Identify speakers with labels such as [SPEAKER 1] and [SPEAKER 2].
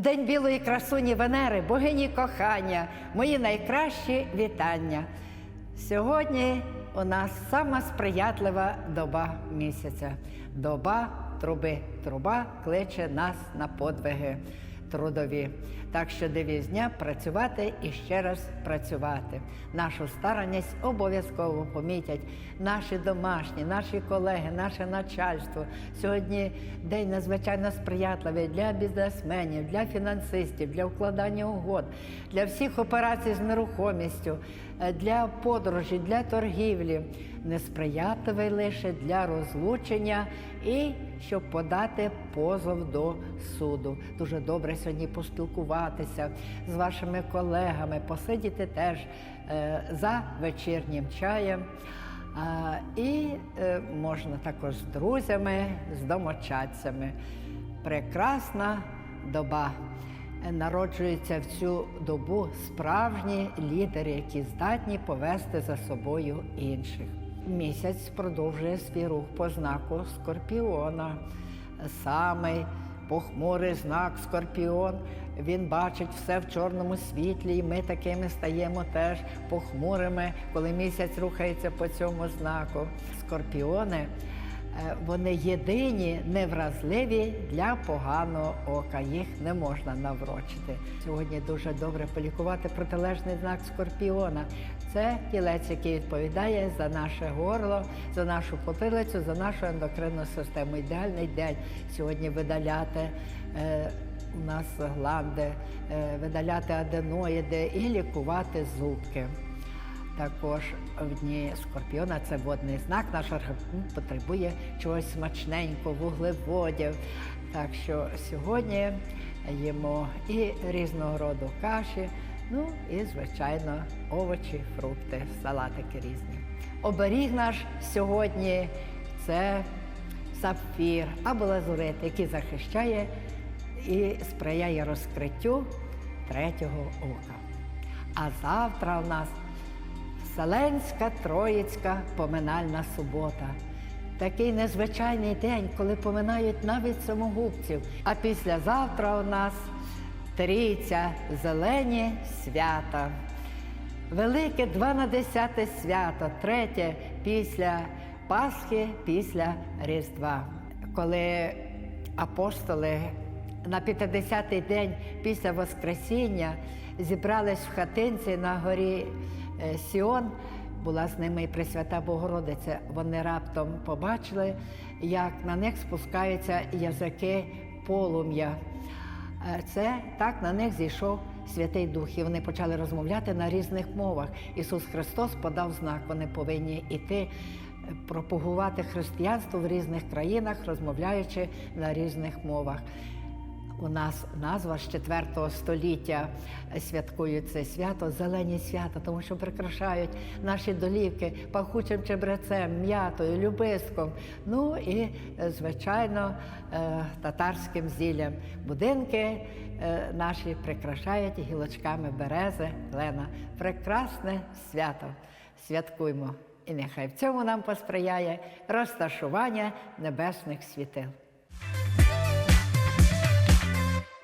[SPEAKER 1] День білої красуні Венери, богині кохання, мої найкращі вітання. Сьогодні у нас сама сприятлива доба місяця. Доба труби. Труба кличе нас на подвиги трудові. Так що дня працювати і ще раз працювати. Нашу старанність обов'язково помітять наші домашні, наші колеги, наше начальство. Сьогодні день надзвичайно сприятливий для бізнесменів, для фінансистів, для укладання угод, для всіх операцій з нерухомістю, е, для подорожі, для торгівлі. Несприятливий лише для розлучення і щоб подати позов до суду. Дуже добре сьогодні поспілкуватися з вашими колегами, посидіти теж е, за вечірнім чаєм. А, і е, можна також з друзями, з домочадцями. Прекрасна доба. Народжуються в цю добу справжні лідери, які здатні повести за собою інших. Місяць продовжує свій рух по знаку Скорпіона. Самий похмурий знак Скорпіон. Він бачить все в чорному світлі, і ми такими стаємо теж похмурими, коли місяць рухається по цьому знаку. Скорпіони вони єдині, невразливі для поганого ока. Їх не можна наврочити. Сьогодні дуже добре полікувати протилежний знак скорпіона. Це тілець, який відповідає за наше горло, за нашу потилицю, за нашу ендокринну систему. Ідеальний день сьогодні видаляти. Е, у нас гланди, е, видаляти аденоїди і лікувати зубки. Також в дні скорпіона це водний знак. Наш організм потребує чогось смачненького, вуглеводів. Так що сьогодні їмо і різного роду каші, ну і, звичайно, овочі, фрукти, салатики різні. Оберіг наш сьогодні це сапфір або лазурит, який захищає і сприяє розкриттю третього ока. А завтра у нас Вселенська Троїцька поминальна субота. Такий незвичайний день, коли поминають навіть самогубців. А післязавтра у нас трійця зелені свята. Велике 2 на 10 свято, третє після Пасхи, після Різдва. Коли апостоли на 50-й день після Воскресіння зібрались в хатинці на горі Сіон, була з ними і Пресвята Богородиця. Вони раптом побачили, як на них спускаються язики полум'я. Е, Це так на них зійшов Святий Дух, і вони почали розмовляти на різних мовах. Ісус Христос подав знак, вони повинні йти е, пропагувати християнство в різних країнах, розмовляючи на різних мовах. У нас назва з 4 століття святкують це свято Зелені свята, тому що прикрашають наші долівки пахучим чебрецем, м'ятою, любиском. Ну і, е, звичайно, е, татарським зіллям. Будинки е, наші прикрашають гілочками берези, клена. Прекрасне свято. Святкуймо. І нехай в цьому нам посприяє розташування небесних світил.